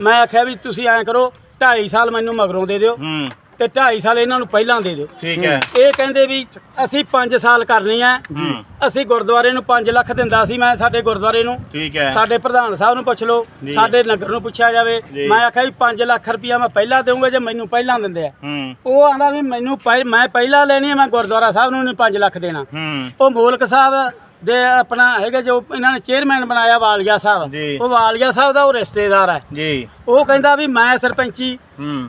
ਮੈਂ ਆਖਿਆ ਵੀ ਤੁਸੀਂ ਐਂ ਕਰੋ 2.5 ਸਾਲ ਮੈਨੂੰ ਮਗਰੋਂ ਦੇ ਦਿਓ ਹੂੰ। ਤੇ 2.5 ਸਾਲ ਇਹਨਾਂ ਨੂੰ ਪਹਿਲਾਂ ਦੇ ਦਿਓ। ਠੀਕ ਹੈ। ਇਹ ਕਹਿੰਦੇ ਵੀ ਅਸੀਂ 5 ਸਾਲ ਕਰਨੀ ਜੀ। ਅਸੀਂ ਗੁਰਦੁਆਰੇ ਨੂੰ 5 ਲੱਖ ਦਿੰਦਾ ਸੀ ਮੈਂ ਸਾਡੇ ਗੁਰਦੁਆਰੇ ਨੂੰ। ਠੀਕ ਹੈ। ਸਾਡੇ ਪ੍ਰਧਾਨ ਸਾਹਿਬ ਨੂੰ ਪੁੱਛ ਲਓ। ਸਾਡੇ ਨਗਰ ਨੂੰ ਪੁੱਛਿਆ ਜਾਵੇ। ਮੈਂ ਆਖਿਆ ਵੀ 5 ਲੱਖ ਰੁਪਇਆ ਮੈਂ ਪਹਿਲਾਂ ਦੇਵਾਂਗਾ ਜੇ ਮੈਨੂੰ ਪਹਿਲਾਂ ਦਿੰਦੇ ਆ। ਹੂੰ। ਉਹ ਆਂਦਾ ਵੀ ਮੈਨੂੰ ਮੈਂ ਪਹਿਲਾਂ ਲੈਣੀ ਆ ਮੈਂ ਗੁਰਦੁਆਰਾ ਸਾਹਿਬ ਨੂੰ ਨਹੀਂ 5 ਲੱਖ ਦੇਣਾ। ਹੂੰ। ਉਹ ਮੋਲਕ ਸਾਹਿਬ ਦੇ ਆਪਣਾ ਹੈਗਾ ਜੋ ਇਹਨਾਂ ਨੇ ਚੇਅਰਮੈਨ ਬਣਾਇਆ ਵਾਲੀਆ ਸਾਹਿਬ। ਉਹ ਵਾਲੀਆ ਸਾਹਿਬ ਦਾ ਉਹ ਰਿਸ਼ਤੇਦਾਰ ਹੈ। ਜੀ। ਉਹ ਕਹਿੰਦਾ ਵੀ ਮੈਂ ਸਰਪੰਚੀ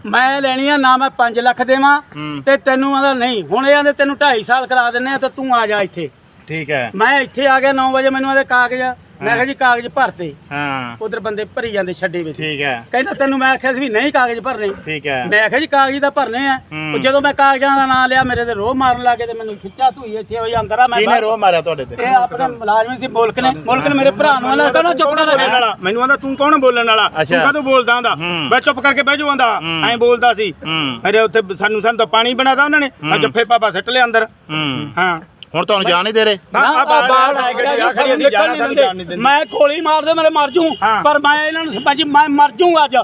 ਮੈਂ ਲੈਣੀ ਆ ਨਾ ਮੈਂ 5 ਲੱਖ ਦੇਵਾਂ ਤੇ ਤੈਨੂੰ ਆਂਦਾ ਨਹੀਂ। ਹੁਣ ਇਹ ਆਂਦੇ ਤੈਨੂੰ 2.5 ਸਾਲ ਕਰਾ ਦਿੰਨੇ ਆ ਤੇ ਤੂੰ ਆ ਜਾ ਇੱਥੇ। ਠੀਕ ਹੈ। ਮੈਂ ਇੱਥੇ ਆ ਗਿਆ 9 ਵਜੇ ਮੈਨੂੰ ਆਦੇ ਕਾਗਜ਼ ਮੈਂ ਕਿਹਾ ਜੀ ਕਾਗਜ਼ ਭਰਤੇ। ਹਾਂ। ਉਧਰ ਬੰਦੇ ਭਰੀ ਜਾਂਦੇ ਛੱਡੇ ਵਿੱਚ। ਠੀਕ ਹੈ। ਕਹਿੰਦਾ ਤੈਨੂੰ ਮੈਂ ਆਖਿਆ ਸੀ ਵੀ ਨਹੀਂ ਕਾਗਜ਼ ਭਰਨੇ। ਠੀਕ ਹੈ। ਮੈਂ ਆਖਿਆ ਜੀ ਕਾਗਜ਼ ਤਾਂ ਭਰਨੇ ਆ। ਉਹ ਜਦੋਂ ਮੈਂ ਕਾਗਜ਼ਾਂ ਦਾ ਨਾਂ ਲਿਆ ਮੇਰੇ ਤੇ ਰੋਹ ਮਾਰਨ ਲੱਗੇ ਤੇ ਮੈਨੂੰ ਖਿੱਚਾ ਧੂਈ ਇੱਥੇ ਹੋਈ ਅੰਦਰ ਆ ਮੈਂ ਰੋਹ ਮਾਰਿਆ ਤੁਹਾਡੇ ਤੇ? ਇਹ ਆਪਣੇ ਮੁਲਾਜ਼ਮ ਸੀ ਮੁਲਕ ਨੇ। ਮੁਲਕ ਨੇ ਮੇਰੇ ਭਰਾ ਨੂੰ ਆਲਾ ਕਹਿੰਦਾ ਚੁੱਪ ਕਰ। ਬੋਲਣ ਵਾਲਾ। ਮੈਨੂੰ ਆਂਦਾ ਤੂੰ ਕੌਣ ਬੋਲਣ ਵਾਲਾ। ਤੂੰ ਕਾਹਤੋਂ ਬੋਲਦਾ ਆਂਦਾ ਹੂੰ। ਮੈਂ ਚੁੱਪ ਕਰਕੇ ਬਹਿ ਹੂੰ। ਐਂ ਬੋਲਦਾ ਸੀ। ਅਰੇ ਉੱਥੇ ਸਾਨੂੰ ਸਾਨੂੰ ਤਾਂ ਪਾਣੀ ਬਣਾਦਾ ਉਹਨਾਂ ਨੇ। ਆ ਜੱਫੇ ਪਾਪਾ ਸਿੱਟ ਲਿਆ ਅੰਦਰ। ਹਾਂ। ਹੁਣ ਤੁਹਾਨੂੰ ਜਾਣ ਨਹੀਂ ਦੇ ਰਹੇ। ਆਹ ਬਾਹਰ ਆਏ ਗੱਡੀ, ਆਹ ਖੜੀ, ਅਸੀਂ ਜਾਣਾ, ਸਾਨੂੰ ਜਾਣ ਨਹੀਂ ਦਿੰਦੇ। ਮੈਂ ਗੋਲੀ ਮਾਰ ਦੇ ਮੇਰੇ ਮਰ ਜੂ। ਪਰ ਮੈਂ ਇਹਨਾਂ ਨੂੰ ਸਰਪੰਚ ਮੈਂ ਮਰ ਜੂ ਅੱਜ।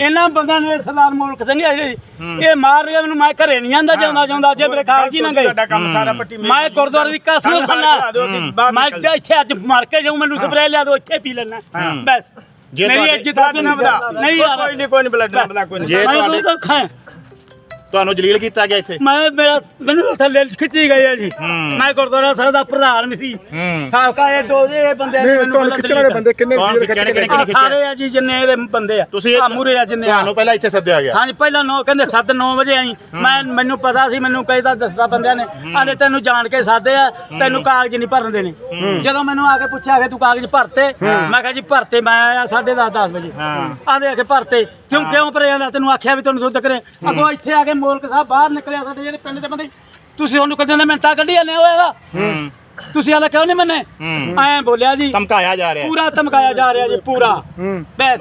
ਇਹਨਾਂ ਬੰਦਿਆਂ ਨੇ ਸਰਦਾਰ ਮੁਲਕ ਸਿੰਘ ਜਿਹੜੇ, ਇਹ ਮਾਰ ਰਿਹਾ ਮੈਨੂੰ ਮੈਂ ਘਰੇ ਨਹੀਂ ਆਂਦਾ ਜਾਂਦਾ ਜਾਂਦਾ ਜੇ ਮੇਰੇ ਹੀ ਨਾ ਗਏ। ਤੁਹਾਡਾ ਕੰਮ ਸਾਰਾ ਪੱਟੀ ਮੇਰੀ ਮੈਂ ਗੁਰਦੁਆਰੇ ਦੀ ਅਸੀਂ ਬਾਹਰ ਮੈਂ ਇੱਥੇ ਅੱਜ ਮਰ ਕੇ ਜਾਊਂ ਮੈਨੂੰ ਸਪਰੇਅ ਲਿਆ ਦੋ ਇੱਥੇ ਪੀ ਲੈਣਾ। ਬਸ। ਜੇ ਮੇਰੀ ਇੱਜ਼ਤ ਬਲੱਡ ਨਾ ਵਧਾ। ਨਹੀਂ ਯਾਰ ਕੋਈ ਨਹੀਂ ਕੋਈ ਨਹੀਂ ਬਲੱਡ ਨਾ ਵਧਾ ਕੋਈ ਨਹੀਂ। ਜੇ ਮੈਂ ਤੁਹਾਡੇ ਤੁਹਾਨੂੰ ਜਲੀਲ ਕੀਤਾ ਗਿਆ ਇੱਥੇ? ਮੈਂ ਮੇਰਾ ਮੈਨੂੰ ਥੱਲੇ ਖਿੱਚੀ ਗਈ ਹੈ ਜੀ। ਮੈਂ ਗੁਰਦੁਆਰਾ ਸਾਹਿਬ ਦਾ ਪ੍ਰਧਾਨ ਵੀ ਸੀ। ਸਾਬਕਾ ਇਹ ਦੋ ਇਹ ਬੰਦੇ ਨਹੀਂ ਤੁਹਾਨੂੰ ਖਿੱਚਣ ਵਾਲੇ ਬੰਦੇ ਕਿੰਨੇ ਸੀ ਕਿਹੜੇ- ਖਿੱਚ ਕੇ ਕਿਹੜੇ- ਸਾਰੇ ਆ ਜੀ ਜਿੰਨੇ ਇਹਦੇ ਬੰਦੇ ਆ। ਤੁਸੀਂ ਆ ਮੂਰੇ ਆ ਜਿੰਨੇ ਆ। ਤੁਹਾਨੂੰ ਪਹਿਲਾਂ ਇੱਥੇ ਸੱਦਿਆ ਗਿਆ? ਹਾਂਜੀ ਪਹਿਲਾਂ ਨੌ ਕਹਿੰਦੇ 7 9 ਵਜੇ ਆਈ। ਮੈਂ ਮੈਨੂੰ ਪਤਾ ਸੀ ਮੈਨੂੰ ਕਈ ਤਾਂ ਦੱਸਦਾ ਬੰਦਿਆਂ ਨੇ। ਆਲੇ ਤੈਨੂੰ ਜਾਣ ਕੇ ਸਾਦੇ ਆ ਤੈਨੂੰ ਕਾਗਜ਼ ਨਹੀਂ ਭਰਨ ਦੇਣੇ। ਜਦੋਂ ਮੈਨੂੰ ਆ ਕੇ ਪੁੱਛਿਆ ਕਿ ਤੂੰ ਕਾਗਜ਼ ਭਰਤੇ? ਮੈਂ ਕਿਹਾ ਜੀ ਭਰਤੇ ਮੈਂ ਆਇਆ 10:30 10 ਵਜੇ। ਆਂਦੇ ਆ ਕੇ ਭਰਤੇ। ਕਿਉਂ ਕਿਉਂ ਭਰੇ ਜਾਂਦਾ? ਤੈਨੂੰ ਆਖਿਆ ਵੀ ਤੈਨੂੰ ਸੁੱਧ ਕਰੇ। ਅੱਗੋਂ ਇੱਥੇ ਆ ਕੇ ਮੋਲਕ ਸਾਹਿਬ ਬਾਹਰ ਨਿਕਲਿਆ ਸਾਡੇ ਜਿਹੜੇ ਪਿੰਡ ਦੇ ਬੰਦੇ ਤੁਸੀਂ ਉਹਨੂੰ ਕਦੇ ਨੇ ਮਿੰਟਾਂ ਕੱਢੀ ਜਾਂਦੇ ਹੋਏਗਾ ਹੂੰ। ਤੁਸੀਂ ਆਲਾ ਕਿਉਂ ਨਹੀਂ ਮੰਨੇ? ਹੂੰ। ਐਂ ਬੋਲਿਆ ਜੀ। ਧਮਕਾਇਆ ਜਾ ਰਿਹਾ। ਪੂਰਾ ਧਮਕਾਇਆ ਜਾ ਰਿਹਾ ਜੀ ਪੂਰਾ। ਹੂੰ। ਬਸ।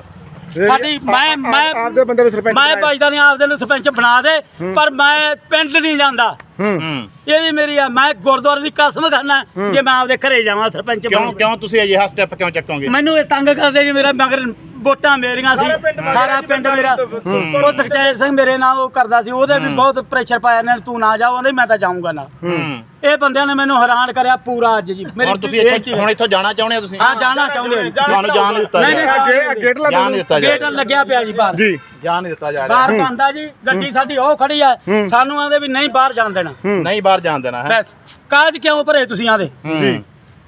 ਸਾਡੀ ਮੈਂ ਮੈਂ ਆਪਦੇ ਬੰਦੇ ਨੂੰ ਸਰਪੰਚ ਮੈਂ ਬਣਾਇਆ। ਭਾਈਦਾ ਨੇ ਆਪਦੇ ਨੂੰ ਸਰਪੰਚ ਬਣਾ ਦੇ ਪਰ ਮੈਂ ਪਿੰਡ ਨਹੀਂ ਜਾਂਦਾ। ਹੂੰ। ਹੂੰ। ਇਹ ਵੀ ਮੇਰੀ ਆ ਮੈਂ ਗੁਰਦੁਆਰੇ ਦੀ ਕਸਮ ਖਾਨਾ ਜੇ ਮੈਂ ਆਪਦੇ ਘਰੇ ਜਾਵਾਂ ਸਰਪੰਚ ਕਿਉਂ। ਕਿਉਂ ਤੁਸੀਂ ਅਜਿਹਾ ਸਟੈਪ ਕਿਉਂ ਚੱਕੋਗੇ? ਮੈਨੂੰ ਇਹ ਤੰਗ ਕਰਦੇ ਜੀ ਮੇਰਾ ਮਗਰ ਵੋਟਾਂ ਮੇਰੀਆਂ ਸੀ। ਸਾਰਾ ਪਿੰਡ ਮੇਰਾ ਉਹ ਸੁਖਚੈਨ ਸਿੰਘ ਮੇਰੇ ਨਾਲ ਉਹ ਕਰਦਾ ਸੀ। ਉਹਦੇ ਵੀ ਬਹੁਤ ਪ੍ਰੈਸ਼ਰ ਪਾਇਆ ਨੇ ਤੂੰ ਨਾ ਜਾਓ। ਉਹਨੇ ਮੈਂ ਤਾਂ ਜਾਊਂਗਾ ਨਾ। ਇਹ ਬੰਦਿਆਂ ਨੇ ਮੈਨੂੰ ਹੈਰਾਨ ਕਰਿਆ ਪੂਰਾ ਅੱਜ ਜੀ। ਹੁਣ ਤੁਸੀਂ ਇੱਥੋਂ। ਹੁਣ ਇੱਥੋਂ ਜਾਣਾ ਚਾਹੁੰਦੇ ਹੋ ਤੁਸੀਂ? ਹਾਂ ਜਾਣਾ ਚਾਹੁੰਦੇ ਹਾਂ। ਤੁਹਾਨੂੰ ਜਾਣ ਨਹੀਂ ਦਿੱਤਾ ਨਹੀਂ, ਜਾ ਨਹੀਂ, ਗੇਟ ਲਾ ਜਾਣ ਨਹੀਂ ਦਿੱਤਾ ਜਾ ਗੇਟ ਲੱਗਿਆ ਪਿਆ ਜੀ ਬਾਹਰ। ਜੀ। ਜਾਣ ਨਹੀਂ ਦਿੱਤਾ ਜਾ ਰਿਹਾ। ਬਾਹਰ ਬੰਦਾ ਜੀ। ਗੱਡੀ ਸਾਡੀ ਉਹ ਖੜੀ ਆ। ਸਾਨੂੰ ਆਂਦੇ ਵੀ ਨਹੀਂ ਬਾਹਰ ਜਾਣ ਦੇਣਾ। ਨਹੀਂ ਬਾਹਰ ਜਾਣ ਦੇਣਾ ਹੈ। ਬਸ। ਕਾਜ ਕਿਉਂ ਭਰੇ ਤੁਸੀਂ ਆਂਦੇ ਜੀ।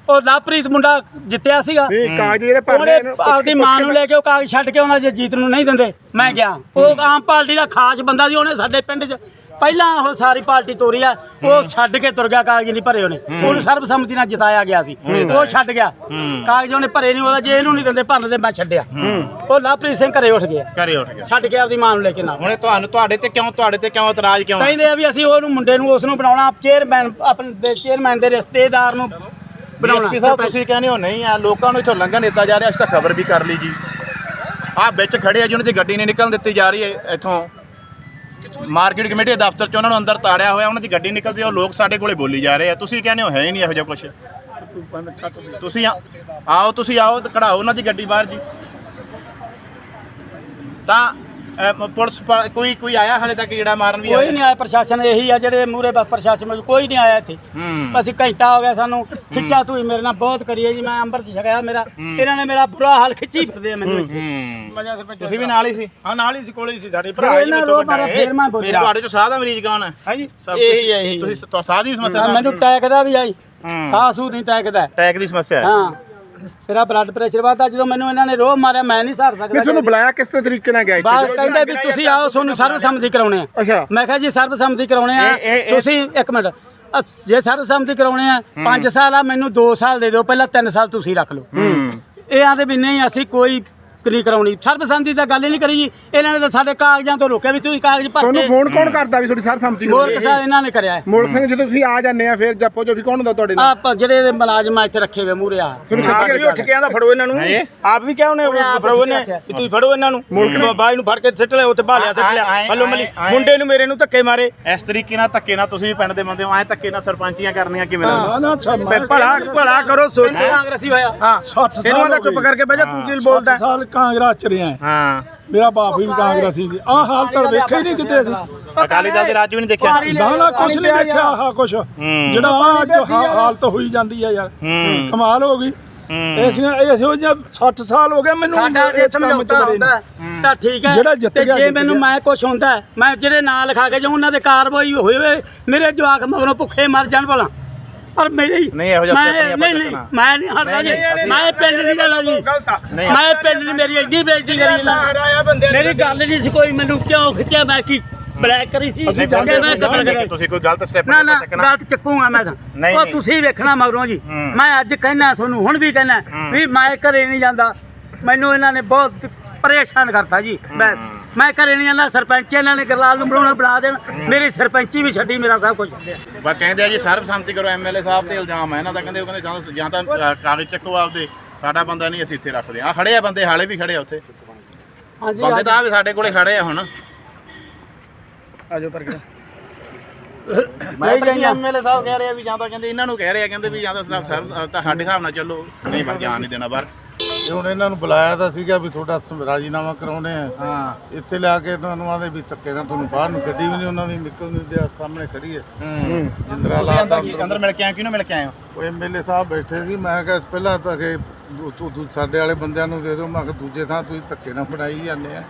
ਉਹ ਲਾਪ੍ਰੀਤ ਮੁੰਡਾ ਜਿੱਤਿਆ ਸੀਗਾ। ਨਹੀਂ ਕਾਗਜ਼ ਜਿਹੜੇ ਭਰਨੇ ਉਹਨੇ ਆਪਦੀ ਮਾਂ ਨੂੰ ਲੈ ਕੇ ਉਹ ਕਾਗਜ਼ ਛੱਡ ਕੇ ਉਹਨਾਂ ਜੇ ਜੀਤ ਨੂੰ ਨਹੀਂ ਦਿੰਦੇ। ਮੈਂ ਗਿਆ ਉਹ ਆਮ ਪਾਰਟੀ ਦਾ ਖਾਸ ਬੰਦਾ ਸੀ ਉਹਨੇ ਸਾਡੇ ਪਿੰਡ 'ਚ ਪਹਿਲਾਂ ਉਹ ਸਾਰੀ ਪਾਰਟੀ ਤੋਰੀ ਆ ਉਹ ਛੱਡ ਕੇ ਤੁਰ ਗਿਆ ਕਾਗਜ਼ ਨਹੀਂ ਭਰੇ ਉਹਨੇ। ਉਹਨੂੰ ਸਰਬਸੰਮਤੀ ਨਾਲ ਜਿਤਾਇਆ ਗਿਆ ਸੀ। ਉਹ ਛੱਡ ਗਿਆ। ਕਾਗਜ਼ ਉਹਨੇ ਭਰੇ ਨਹੀਂ ਉਹਦਾ ਜੇ ਇਹਨੂੰ ਨਹੀਂ ਦਿੰਦੇ ਭਰਨ ਦੇ ਮੈਂ ਛੱਡਿਆ। ਉਹ ਲਾਪ੍ਰੀਤ ਸਿੰਘ ਘਰੇ ਉੱਠ ਗਿਆ। ਘਰੇ ਉੱਠ ਗਿਆ। ਛੱਡ ਕੇ ਆਪਦੀ ਮਾਂ ਨੂੰ ਲੈ ਕੇ ਨਾਲ। ਹੁਣ ਤੁਹਾਨੂੰ ਤੁਹਾਡੇ ਤੇ ਕਿਉਂ ਤੁਹਾਡੇ ਤੇ ਕਿਉਂ ਇਤਰਾਜ਼ ਕਿਉਂ? ਕਹਿੰਦੇ ਆ ਵੀ ਅਸੀਂ ਉਹਨੂੰ ਮੁੰਡੇ ਨੂੰ ਉਸ ਨੂੰ ਬਣਾਉਣਾ ਚੇਅਰਮੈਨ ਆਪਣੇ ਚੇਅਰਮੈਨ ਦੇ ਰਿਸ਼ਤੇਦਾਰ ਨੂੰ ਡੀਐਸਪੀ ਸਾਹਿਬ, ਤੁਸੀਂ ਕਹਿੰਦੇ ਹੋ, ਨਹੀਂ ਆ, ਲੋਕਾਂ ਨੂੰ ਇੱਥੋਂ ਲੰਘਣ ਦਿੱਤਾ ਜਾ ਰਿਹਾ, ਅਸੀਂ ਤਾਂ ਖਬਰ ਵੀ ਕਰ ਲਈ ਜੀ। ਆ ਵਿੱਚ ਖੜੇ ਆ ਜੀ, ਉਹਨਾਂ ਦੀ ਗੱਡੀ ਨਹੀਂ ਨਿਕਲਣ ਦਿੱਤੀ ਜਾ ਰਹੀ ਹੈ ਇੱਥੋਂ। ਮਾਰਕੀਟ ਕਮੇਟੀ ਦੇ ਦਫ਼ਤਰ 'ਚ ਉਹਨਾਂ ਨੂੰ ਅੰਦਰ ਤਾੜਿਆ ਹੋਇਆ, ਉਹਨਾਂ ਦੀ ਗੱਡੀ ਨਿਕਲਦੀ ਉਹ ਲੋਕ ਸਾਡੇ ਕੋਲੇ ਬੋਲੀ ਜਾ ਰਹੇ ਆ। ਤੁਸੀਂ ਕਹਿੰਦੇ ਹੋ, ਹੈ ਹੀ ਨਹੀਂ ਇਹੋ ਜਿਹਾ ਕੁਝ ਤੁਸੀਂ ਆਓ ਤੁਸੀਂ ਆਓ, ਕਢਾਓ ਉਹਨਾਂ ਦੀ ਗੱਡੀ ਬਾਹਰ ਜੀ। ਤਾਂ ਅ, ਪੁਲਿਸ ਪਾ- ਕੋਈ ਕੋਈ ਆਇਆ ਹਲੇ ਤੱਕ ਜਿਹੜਾ ਮਾਰਨ ਵੀ ਕੋਈ ਨਹੀਂ ਆਇਆ ਪ੍ਰਸ਼ਾਸਨ ਇਹੀ ਆ ਜਿਹੜੇ ਮੂਰੇ ਬਸ ਪ੍ਰਸ਼ਾਸਨ ਵਿੱਚ ਕੋਈ ਨਹੀਂ ਆਇਆ ਇੱਥੇ। ਹੂੰ। ਅਸੀਂ ਘੰਟਾ ਹੋ ਗਿਆ ਸਾਨੂੰ ਖਿੱਚਾ ਤੂੰ ਮੇਰੇ ਨਾਲ ਬਹੁਤ ਕਰੀਏ ਜੀ ਮੈਂ ਅੰਮ੍ਰਿਤ ਛਕਿਆ ਮੇਰਾ। ਇਹਨਾਂ ਨੇ ਮੇਰਾ ਬੁਰਾ ਹਾਲ ਖਿੱਚੀ ਫਿਰਦੇ ਆ ਮੈਨੂੰ ਇੱਥੇ। ਹੂੰ ਤੁਸੀਂ ਵੀ ਨਾਲ ਹੀ ਸੀ? ਹਾਂ ਨਾਲ ਹੀ ਸੀ ਕੋਲੇ ਹੀ ਸੀ ਸਾਡੇ ਭਰਾ ਭਰਾ ਇਹਨਾਂ ਰੋ ਮਾਰਾ ਫੇਰ ਮੈਂ ਬੋਲਿਆ। ਤੁਹਾਡੇ ਚੋਂ ਸਾਹ ਦਾ ਮਰੀਜ਼ ਕੌਣ ਹੈ? ਹੈ ਜੀ ਸਭ ਇਹੀ ਹੈ ਇਹੀ ਤੁਸੀਂ ਸਾਹ ਦੀ ਸਮੱਸਿਆ ਮੈਨੂੰ ਟੈਕ ਦਾ ਵੀ ਆਈ। ਹੂੰ। ਸਾਹ ਸੂ ਨਹੀਂ ਟੈਕ ਦਾ ਅਟੈਕ ਦੀ ਸਮੱਸਿਆ ਹੈ। ਹਾਂ। ਤੇਰਾ ਬਲੱਡ ਪ੍ਰੈਸ਼ਰ ਵਧਦਾ ਜਦੋਂ ਮੈਨੂੰ ਇਹਨਾਂ ਨੇ ਰੋਹ ਮਾਰਿਆ ਮੈਂ ਨਹੀਂ ਨਹੀਂ ਸਕਦਾ ਤੁਹਾਨੂੰ ਬੁਲਾਇਆ ਕਿਸ ਤਰੀਕੇ ਨਾਲ ਗਿਆ ਬਾਅਦ ਇੱਥੇ ਕਹਿੰਦੇ ਵੀ ਤੁਸੀਂ ਆਓ ਤੁਹਾਨੂੰ ਸਰਬਸੰਮਤੀ ਕਰਾਉਣੇ ਆ। ਅੱਛਾ। ਮੈਂ ਕਿਹਾ ਜੀ ਸਰਬਸੰਮਤੀ ਕਰਾਉਣੇ ਆ। ਤੁਸੀਂ ਇੱਕ ਮਿੰਟ ਜੇ ਸਰਬਸੰਮਤੀ ਕਰਾਉਣੇ ਆ 5 ਸਾਲ ਆ ਮੈਨੂੰ 2 ਸਾਲ ਦੇ ਦਿਓ ਪਹਿਲਾਂ 3 ਸਾਲ ਤੁਸੀਂ ਰੱਖ ਲਓ। ਇਹ ਆਂਦੇ ਵੀ ਨਹੀਂ ਅਸੀਂ ਕੋਈ ਨਹੀਂ ਕਰਾਉਣੀ। ਸਰਬਸੰਮਤੀ ਤਾਂ ਗੱਲ ਹੀ ਨਹੀਂ ਕਰੀ ਜੀ। ਇਹਨਾਂ ਨੇ ਤਾਂ ਸਾਡੇ ਕਾਗਜ਼ਾਂ ਤੋਂ ਰੋਕਿਆ ਵੀ ਤੁਸੀਂ ਕਾਗਜ਼ ਭਰ ਤੁਹਾਨੂੰ ਕੇ ਫੋਨ ਕੌਣ ਕਰਦਾ ਵੀ ਤੁਹਾਡੀ ਸਰ ਸੰਮਤੀ ਹੋਰ ਕਿਸਾ ਇਹਨਾਂ ਨੇ ਕਰਿਆ ਮੋਲਕ ਸਿੰਘ ਜਦੋਂ ਤੁਸੀਂ ਆ ਜਾਂਦੇ ਆ ਫਿਰ ਜੱਪੋ ਜੋ ਵੀ ਕੌਣ ਹੁੰਦਾ ਤੁਹਾਡੇ ਨਾਲ? ਆਪ ਜਿਹੜੇ ਇਹਦੇ ਮੁਲਾਜ਼ਮ ਆ ਇੱਥੇ ਰੱਖੇ ਹੋਏ ਮੂਰੇ ਆ। ਤੁਹਾਨੂੰ ਆਪ ਖਿੱਚ ਵੀ ਉੱਠ ਕੇ ਕੇ ਆਂਦਾ ਫੜੋ ਇਹਨਾਂ ਨੂੰ। ਹੈਂ? ਆਪ ਵੀ ਕਿਹਾ ਉਹਨੇ ਫੜੋ ਇਹਨੇ। ਵੀ ਤੁਸੀਂ ਫੜੋ ਇਹਨਾਂ ਨੂੰ। ਬਾਈ ਨੂੰ ਫੜ ਕੇ ਸਿੱਟ ਲਿਆ ਉੱਥੇ ਭਾਲਿਆ ਸਿੱਟ ਲਿਆ। ਹਲੋ ਮਲੀ ਮੁੰਡੇ ਨੂੰ ਮੇਰੇ ਨੂੰ ਧੱਕੇ ਮਾਰੇ। ਇਸ ਤਰੀਕੇ ਨਾਲ ਧੱਕੇ ਨਾਲ ਤੁਸੀਂ ਵੀ ਪਿੰਡ ਦੇ ਬੰਦੇ ਹੋ ਐ ਧੱਕੇ ਨਾਲ ਸਰਪੰਚੀਆਂ ਕਰਨੀਆਂ ਕਿਵੇਂ ਲੱਗਦਾ ਨਾ ਭਲਾ ਭਲਾ ਕਰੋ ਸੋਚੋ। ਕਾਂਗਰਸੀ ਹੋਇਆ। ਹਾਂ। ਇਹਨੂੰ ਆਂਦਾ ਚੁੱਪ ਕਰਕੇ ਬਹਿ ਜਾ ਤੂੰ ਕੀ ਬੋਲਦਾ? ਸਾਲ ਕਾਂਗਰਸ ਚ ਰਿਹਾ ਹਾਂ। ਮੇਰਾ ਬਾਪ ਵੀ ਕਾਂਗਰਸੀ ਸੀ। ਆਹ ਹਾਲ ਤਾਂ ਵੇਖਿਆ ਹੀ ਨਹੀਂ ਕਿਤੇ ਅਸੀਂ। ਅਕਾਲੀ ਦਲ ਦੇ ਰਾਜ ਵੀ ਨਹੀਂ ਦੇਖਿਆ। ਦਾਣਾ ਕੁਛ ਨਹੀਂ ਵੇਖਿਆ ਆਹ ਕੁਛ। ਜਿਹੜਾ ਆਹ ਅੱਜ ਹਾ- ਹਾਲਤ ਹੋਈ ਜਾਂਦੀ ਹੈ ਯਾਰ। ਹੂੰ। ਕਮਾਲ ਹੋ ਗਈ। ਹੂੰ। ਇਸ ਇਸ ਹੋ ਜਾਂ 60 ਸਾਲ ਹੋ ਗਏ ਮੈਨੂੰ ਸਾਡਾ ਜੇ ਇਸ ਕੰਮ 'ਚ ਸਮਝੌਤਾ ਹੁੰਦਾ ਨੂੰ। ਤਾਂ ਠੀਕ ਹੈ। ਜਿਹੜਾ ਜਿੱਤ ਤੇ ਗਿਆ, ਜੇ ਜਿੱਤ ਮੈਨੂੰ ਗਿਆ। ਮੈਂ ਕੁਛ ਹੁੰਦਾ ਮੈਂ ਜਿਹੜੇ ਨਾਂ ਲਿਖਾ ਕੇ ਜਾਊਂ ਉਹਨਾਂ ਦੇ ਕਾਰਵਾਈ ਹੋਏ ਹੋਏ ਮੇਰੇ ਜਵਾਕ ਮਗਰੋਂ ਭੁੱਖੇ ਮਰ ਜਾਣ ਭਲਾ। ਪਰ ਮੇਰੀ ਨਹੀਂ, ਇਹੋ ਜਿਹਾ ਮੈਂ step ਨਹੀਂ ਆਪਾਂ ਨਹੀਂ ਨਹੀਂ ਚੱਕਣਾ। ਮੈਂ ਨਹੀਂ ਹਟਦਾ ਜੀ। ਨਹੀਂ, ਨਹੀਂ, ਅਸੀਂ- ਮੈਂ ਪਿੰਡ ਨਹੀਂ ਜਾਣਾ ਜੀ। ਨਹੀਂ ਮੈਂ ਪਿੰਡ ਨਹੀਂ ਮੇਰੀ ਐਡੀ ਬੇਇੱਜ਼ਤੀ ਕਰੀ ਨਾ। ਮੇਰੀ ਗੱਲ ਨਹੀਂ ਸੀ ਕੋਈ ਮੈਨੂੰ ਕਿਉਂ ਖਿੱਚਿਆ? ਮੈਂ ਕੀ ਬਲੈਕ ਕਰੀ ਸੀ? ਅਸੀਂ ਕਿ ਮੈਂ ਕਤਲ ਕਰਿਆ। ਤੁਸੀਂ ਕੋਈ ਗਲਤ ਸਟੈਪ ਨਾ ਨਾ ਨਹੀਂ ਚੱਕਣਾ। ਗਲਤ ਚੱਕੂਗਾ ਮੈਂ ਤਾਂ। ਨਹੀਂ, ਉਹ ਨਹੀਂ। ਤੁਸੀਂ ਵੇਖਣਾ ਮਗਰੋਂ ਜੀ। ਹੂੰ। ਮੈਂ ਅੱਜ ਕਹਿਣਾ ਤੁਹਾਨੂੰ ਹੁਣ ਵੀ ਕਹਿਣਾ ਵੀ ਮੈਂ ਘਰੇ ਨਹੀਂ ਜਾਂਦਾ। ਮੈਨੂੰ ਇਹਨਾਂ ਨੇ ਬਹੁਤ ਪਰੇਸ਼ਾਨ ਕਰਤਾ ਜੀ। ਮੈਂ ਮੈਂ ਘਰੇ ਨਹੀਂ ਜਾਂਦਾ ਸਰਪੰਚ ਇਹਨਾਂ ਨੇ ਗਰਲਾਲ ਨੂੰ ਬਣਾਉਣਾ ਬਣਾ ਦੇਣ। ਮੇਰੀ ਸਰਪੰਚੀ ਵੀ ਛੱਡੀ ਮੇਰਾ ਸਭ ਕੁਝ ਬਾ ਕਹਿੰਦੇ ਆ ਜੀ ਸਰਬਸੰਮਤੀ ਕਰੋ ਐਮਐਲਏ ਸਾਹਿਬ ਤੇ ਇਲਜ਼ਾਮ ਹੈ ਇਹਨਾਂ ਦਾ ਕਹਿੰਦੇ ਉਹ ਕਹਿੰਦੇ ਜਾਂ ਤਾਂ- ਜਾਂ ਤਾਂ ਅ, ਕਾਗਜ਼ ਚੱਕੋ ਆਪਦੇ। ਸਾਡਾ ਬੰਦਾ ਨਹੀਂ ਅਸੀਂ ਇੱਥੇ ਰੱਖਦੇ। ਆ ਖੜੇ ਆ ਬੰਦੇ ਹਾਲੇ ਵੀ ਖੜੇ ਆ ਉੱਥੇ। ਹਾਂਜੀ ਬੰਦੇ ਤਾਂ ਆ ਵੀ ਸਾਡੇ ਕੋਲੇ ਖੜੇ ਆ ਹੁਣ। ਆਜੋ ਪਰ ਮੈਂ ਤਾਂ ਐਮਐਲਏ ਸਾਹਿਬ ਕਹਿ ਰਹੇ ਵੀ ਜਾਂ ਤਾਂ ਕਹਿੰਦੇ ਇਹਨਾਂ ਨੂੰ ਕਹਿ ਰਹੇ ਕਹਿੰਦੇ ਵੀ ਜਾਂ ਤਾਂ ਸਰ ਸਰ- ਤਾਂ ਸਾਡੇ ਹਿਸਾਬ ਨਾਲ ਚੱਲੋ। ਨਹੀਂ ਪਰ ਜਾਣ ਨਹੀਂ ਦੇਣਾ ਬਾਹਰ। ਇਹ ਹੁਣ ਇਹਨਾਂ ਨੂੰ ਬੁਲਾਇਆ ਤਾਂ ਸੀਗਾ ਵੀ ਤੁਹਾਡਾ ਰਾਜੀਨਾਮਾ ਕਰਾਉਣੇ ਆ। ਹਾਂ। ਇੱਥੇ ਲਿਆ ਕੇ ਤੁਹਾਨੂੰ ਆਂਦੇ ਵੀ ਧੱਕੇ ਨਾਲ ਤੁਹਾਨੂੰ ਬਾਹਰ ਨੂੰ ਗੱਡੀ ਵੀ ਨਹੀਂ ਉਹਨਾਂ ਦੀ ਨਿਕਲ ਨਹੀਂ ਦਿਆ ਸਾਹਮਣੇ ਖੜੀ ਹੈ ਹੂੰ। ਜਿੰਦਰਾ ਲਾ ਅੰਦਰ ਮਿਲ ਕੇ ਆਏ ਕਿਹਨੂੰ ਮਿਲ ਕੇ ਆਏ ਹੋ? ਉਹ ਐਮਐਲਏ ਸਾਹਿਬ ਬੈਠੇ ਸੀ ਮੈਂ ਕਿਹਾ ਪਹਿਲਾਂ ਤਾਂ ਕਿ ਦੂ- ਦੂ- ਦੂ- ਸਾਡੇ ਵਾਲੇ ਬੰਦਿਆਂ ਨੂੰ ਦੇ ਦਿਓ। ਮੈਂ ਕਿਹਾ ਦੂਜੇ ਥਾਂ ਤੁਸੀਂ ਧੱਕੇ ਨਾਲ ਫੜਾਈ ਜਾਂਦੇ ਆ।